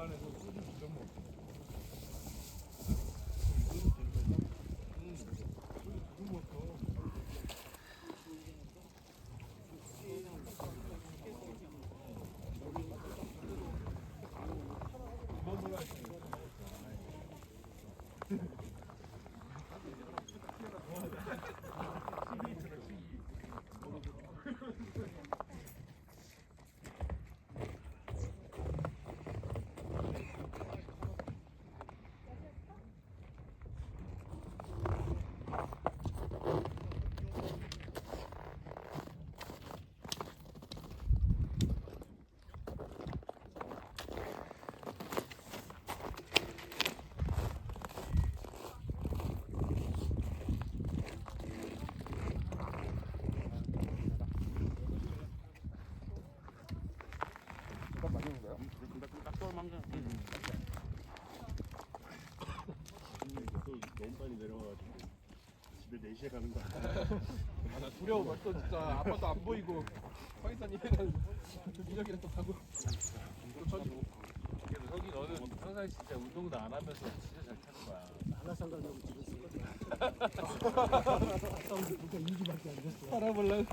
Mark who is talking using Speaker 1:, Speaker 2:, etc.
Speaker 1: 안에서 소주 두잔 먹어.
Speaker 2: 또 너무 빨리 내려와가지고 집에 4시에 가는 거
Speaker 3: 아, 나 두려워 벌써 진짜 아빠도 안 보이고 황희사님이랑 민혁이랑 또 가고 또 쳐지고
Speaker 1: 그래서 석이 너는 평상시 진짜 운동도 안 하면서 진짜 잘 타는 거야.
Speaker 3: 살아볼래